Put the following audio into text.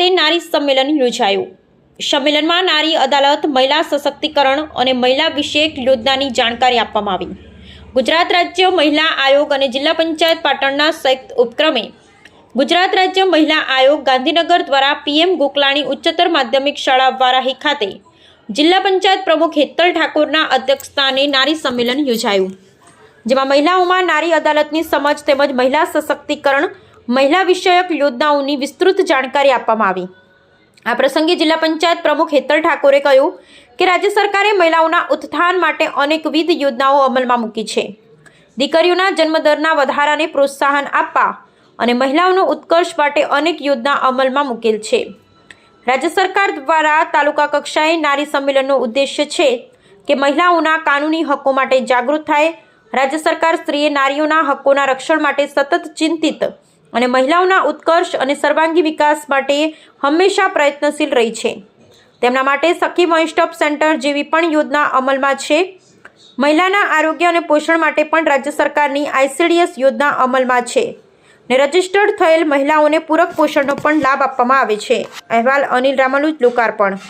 ખાતે નારી સંમેલન યોજાયું. સંમેલનમાં નારી અદાલત, મહિલા સશક્તિકરણ અને મહિલા વિષયક યોજનાની જાણકારી આપવામાં આવી. ગુજરાત રાજ્ય મહિલા આયોગ અને જિલ્લા પંચાયત પાટણના સંયુક્ત ઉપક્રમે ગુજરાત રાજ્ય મહિલા આયોગ ગાંધીનગર દ્વારા પીએમ ગોકલાણી ઉચ્ચતર માધ્યમિક શાળા વારાહી ખાતે જિલ્લા પંચાયત પ્રમુખ હેતલ ઠાકોરના અધ્યક્ષસ્થાને નારી સંમેલન યોજાયું. જેમાં મહિલાઓમાં નારી અદાલતની સમજ તેમજ મહિલા સશક્તિકરણ મહિલા વિષયક યોજનાઓની વિસ્તૃત જાણકારી આપવામાં આવી. આ પ્રસંગે જિલ્લા પંચાયત પ્રમુખ હેતલ ઠાકોરે કહ્યું કે રાજ્ય સરકારે મહિલાઓના ઉત્થાન માટે અનેકવિધ યોજનાઓ અમલમાં મૂકી છે. દીકરીઓના જન્મદરના વધારાને પ્રોત્સાહન આપવા અને મહિલાઓનો ઉત્કર્ષ માટે અનેક યોજના અમલમાં મૂકેલ છે. રાજ્ય સરકાર દ્વારા તાલુકા કક્ષાએ નારી સંમેલનનો ઉદ્દેશ્ય છે કે મહિલાઓના કાનૂની હકો માટે જાગૃત થાય. રાજ્ય સરકાર સ્ત્રીએ નારીઓના હકોના રક્ષણ માટે સતત ચિંતિત અને મહિલાઓના ઉત્કર્ષ અને સર્વાંગી વિકાસ માટે હંમેશા પ્રયત્નશીલ રહી છે. તેમના માટે સખી વન સ્ટોપ સેન્ટર જેવી પણ યોજના અમલમાં છે. મહિલાના આરોગ્ય અને પોષણ માટે પણ રાજ્ય સરકારની આઈસીડીએસ યોજના અમલમાં છે ને રજિસ્ટર્ડ થયેલ મહિલાઓને પૂરક પોષણનો પણ લાભ આપવામાં આવે છે. અહેવાલ અનિલ રામાનુજ લોકાર્પણ.